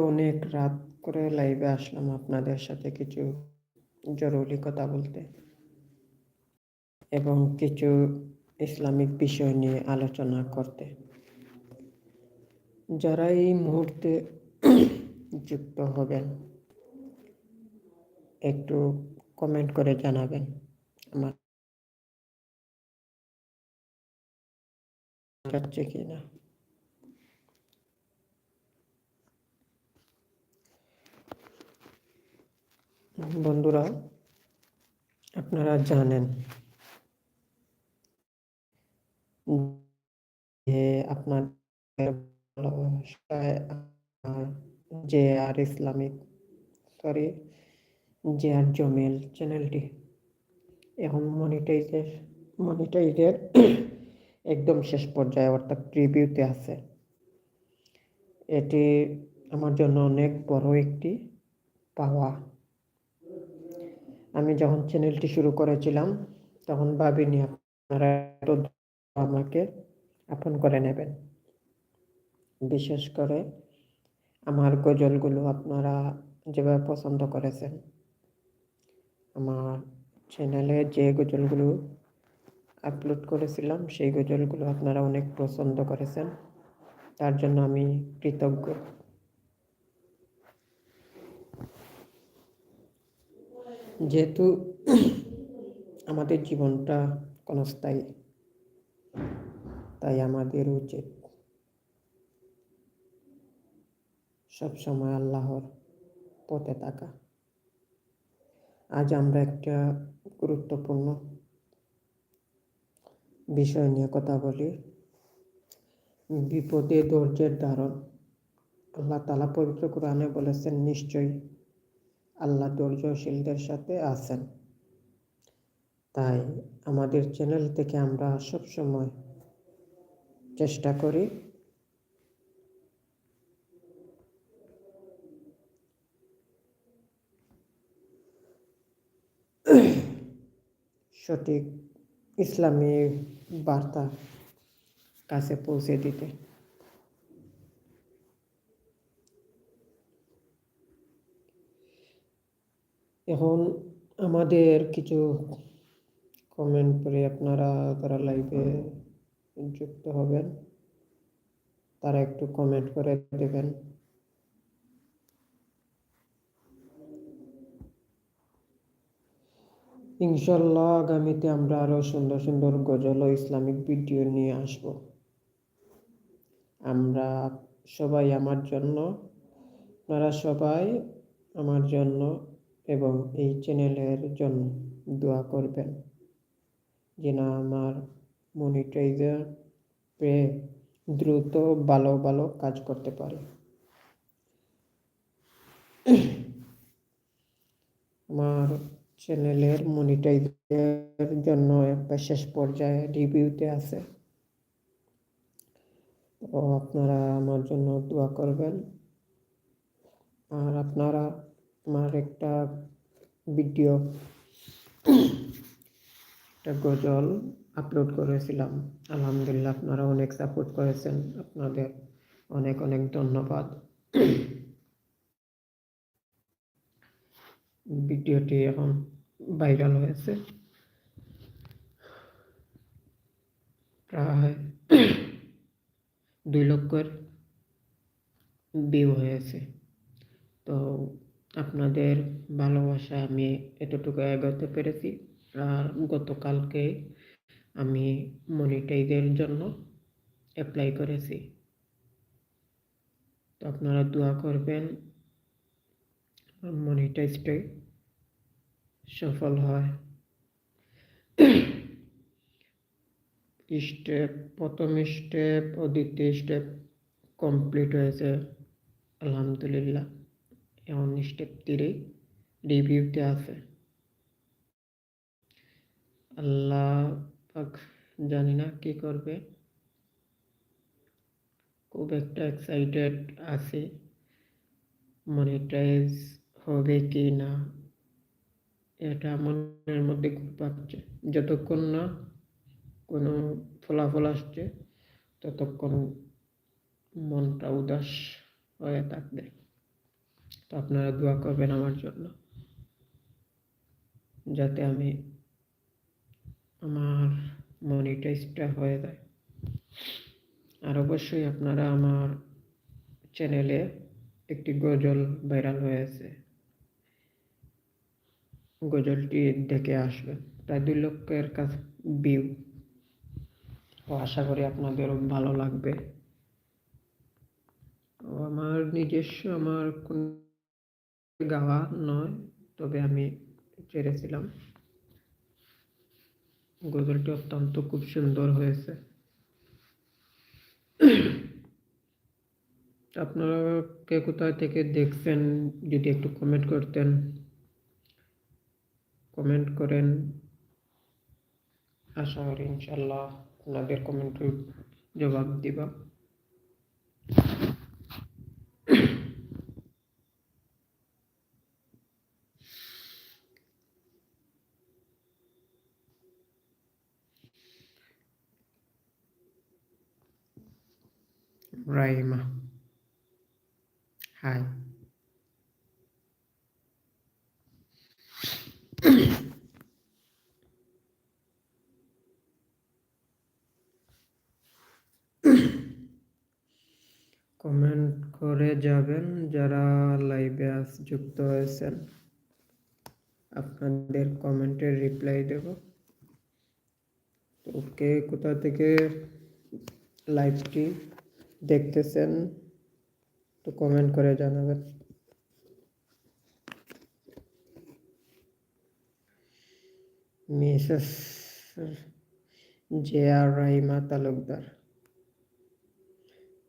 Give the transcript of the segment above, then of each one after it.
অনেক রাত করে লাইভে আসলাম আপনাদের সাথে কিছু জরুরি কথা বলতে এবং কিছু ইসলামিক বিষয় নিয়ে আলোচনা করতে। যারা এই মুহূর্তে যুক্ত হবেন, একটু কমেন্ট করে জানাবেন আমার যাচ্ছে কিনা। বন্ধুরা, আপনারা জানেন যে আপনার যে আর ইসলামিক সরি যে আর জমেল চ্যানেলটি এখন মনিটাইজের মনিটাইজের একদম শেষ পর্যায়ে অর্থাৎ প্রিভিউতে আছে। এটি আমার জন্য অনেক বড় একটি পাওয়া আমি যখন চ্যানেলটি শুরু করেছিলাম, তখন ভাবিনি আপনারা আমাকে আপন করে নেবেন। বিশেষ করে আমার গজলগুলো আপনারা যেভাবে পছন্দ করেছেন। আমার চ্যানেলে যে গজলগুলো আপলোড করেছিলাম, সেই গজলগুলো আপনারা অনেক পছন্দ করেছেন। তার জন্য আমি কৃতজ্ঞ। যেহেতু আমাদের জীবনটা ক্ষণস্থায়ী, তাই আমাদের উচিত সবসময় আল্লাহর পথে থাকা। আজ আমরা একটা গুরুত্বপূর্ণ বিষয় নিয়ে কথা বলি। বিপদে ধৈর্যের ধারণ। আল্লাহ তালা পবিত্র কোরআনে বলেছেন, নিশ্চয়ই আল্লাহ ধৈর্যশীলদের সাথে আছেন। তাই আমাদের চ্যানেল থেকে আমরা সবসময় চেষ্টা করি সঠিক ইসলামী বার্তা কাছে পৌঁছে দিতে। এখন আমাদের কিছু কমেন্ট করে আপনারা তারা লাইভে যুক্ত হবেন, তারা একটু কমেন্ট করে দেবেন। ইনশাল্লাহ আগামীতে আমরা আরও সুন্দর সুন্দর গজল ও ইসলামিক ভিডিও নিয়ে আসব। আমরা সবাই আমার জন্য, আপনারা সবাই আমার জন্য এবং এই চ্যানেলের জন্য দোয়া করবেন। যেন আমার মনিটাইজার পেয়ে দ্রুত ভালো ভালো কাজ করতে পারে। আমার চ্যানেলের মনিটাইজের জন্য একটা শেষ পর্যায়ে রিভিউতে আছে। তো আপনারা আমার জন্য দোয়া করবেন। আর আপনারা আমার একটা ভিডিও, একটা গজল আপলোড করেছিলাম। আলহামদুলিল্লাহ আপনারা অনেক সাপোর্ট করেছেন, আপনাদের অনেক অনেক ধন্যবাদ। ভিডিওটি এখন ভাইরাল হয়েছে। প্রায় দুই লক্ষের ভিউ হয়েছে। তো আপনাদের ভালোবাসা আমি এতটুকু এগোতে পেরেছি আর গতকালকে আমি মনিটাইজের জন্য অ্যাপ্লাই করেছি। তো আপনারা দোয়া করবেন মনিটাইজটাই সফল হয়। স্টেপ প্রথম স্টেপ ও দ্বিতীয় স্টেপ কমপ্লিট হয়েছে, আলহামদুলিল্লাহ। এমন স্টেপ তিরে রিভিউতে আছে। আল্লাহ জানি না কি করবে। খুব একটা এক্সাইটেড আছে। মনিটাইজ হবে কি না, এটা মনের মধ্যে খুব পাচ্ছে যতক্ষণ না কোনো ফলাফল আসছে, ততক্ষণ মনটা উদাস হয়ে থাকবে। তো আপনারা দোয়া করবেন আমার জন্য। যাতে আমি আমার মনিটাইজটা হয়ে যায়। আর অবশ্যই আপনারা আমার চ্যানেলে একটি গজল ভাইরাল হয়েছে গজলটি দেখে আসবেন। প্রায় দুই লক্ষের কাছে ভিউ তো আশা করি আপনাদেরও ভালো লাগবে। আমার নিজস্ব, আমার কোন গাওয়া নয়, তবে আমি চেয়েছিলাম গজলটি অত্যন্ত খুব সুন্দর হয়েছে। আপনারা কে কোথায় থেকে দেখছেন, যদি একটু কমেন্ট করতেন। কমেন্ট করেন। আশা করি ইনশাল্লাহ আপনাদের কমেন্টের জবাব দিবা। রাইমা হাই কমেন্ট করে যাবেন যারা লাইভে যুক্ত হয়েছেন। আপনাদের কমেন্টের রিপ্লাই দেব। তো কে কোথা থেকে লাইভটি দেখতেছেন তো কমেন্ট করে জানাবেন। Mrs J R Raima Talukdar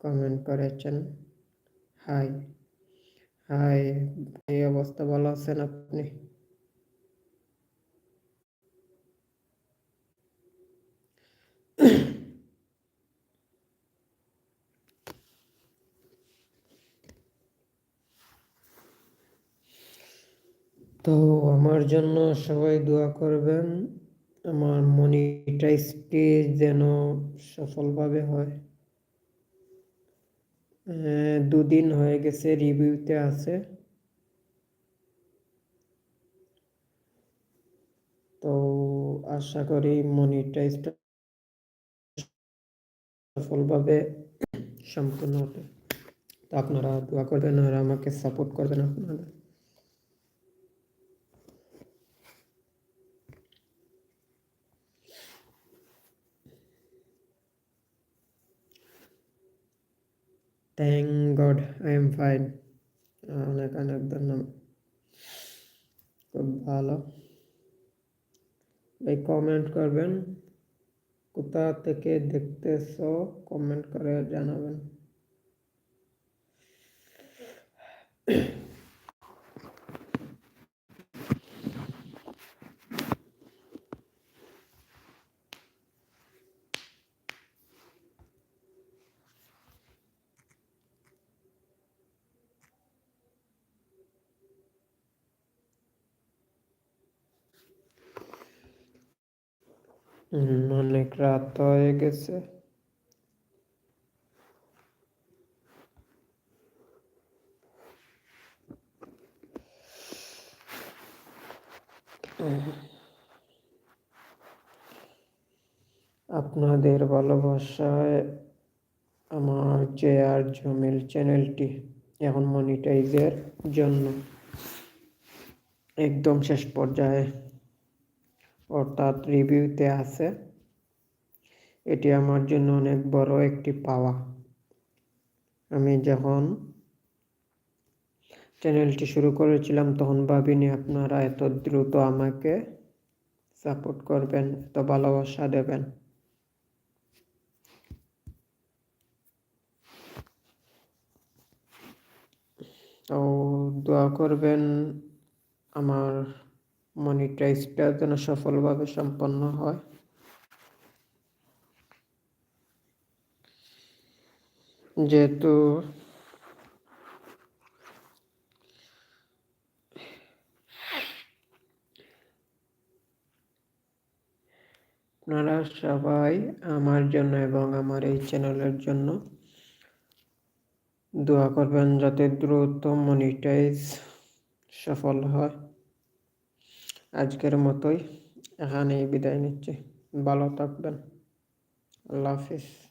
comment করেছেন। হাই হাই এই অবস্থা ভালো আছেন আপনি? তো আমার জন্য সবাই দোয়া করবেন। আমার মনিটাইজটি যেন সফলভাবে হয়। দুদিন হয়ে গেছে রিভিউতে আছে। তো আশা করি মনিটাইজটা সফলভাবে সম্পূর্ণ হবে। তো আপনারা দোয়া করবেন আর আমাকে সাপোর্ট করবেন আপনারা। Thank God I am fine অনেক অনেক ধন্যবাদ খুব ভালো ভাই কমেন্ট করবেন কোথা থেকে দেখতেছ কমেন্ট করে জানাবেন অনেক রাত হয়ে গেছে। আপনাদের ভালোবাসায় আমার যে আর জমিল চ্যানেলটি, এখন মনিটাইজের জন্য একদম শেষ পর্যায়ে অর্থাৎ রিভিউতে আছে। এটি আমার জন্য অনেক বড় একটি পাওয়া। আমি যখন চ্যানেলটি শুরু করেছিলাম, তখন ভাবিনি আপনারা এত দ্রুত আমাকে সাপোর্ট করবেন, এত ভালোবাসা দেবেন। তো দোয়া করবেন আমার মনিটাইজটা যেন সফলভাবে সম্পন্ন হয়। যেহেতু আপনারা সবাই আমার জন্য এবং আমার এই চ্যানেলের জন্য দোয়া করবেন যাতে দ্রুত মনিটাইজ সফল হয়। আজকের মতোই। এখানেই বিদায় নিচ্ছি। ভালো থাকবেন। আল্লাহ হাফিজ।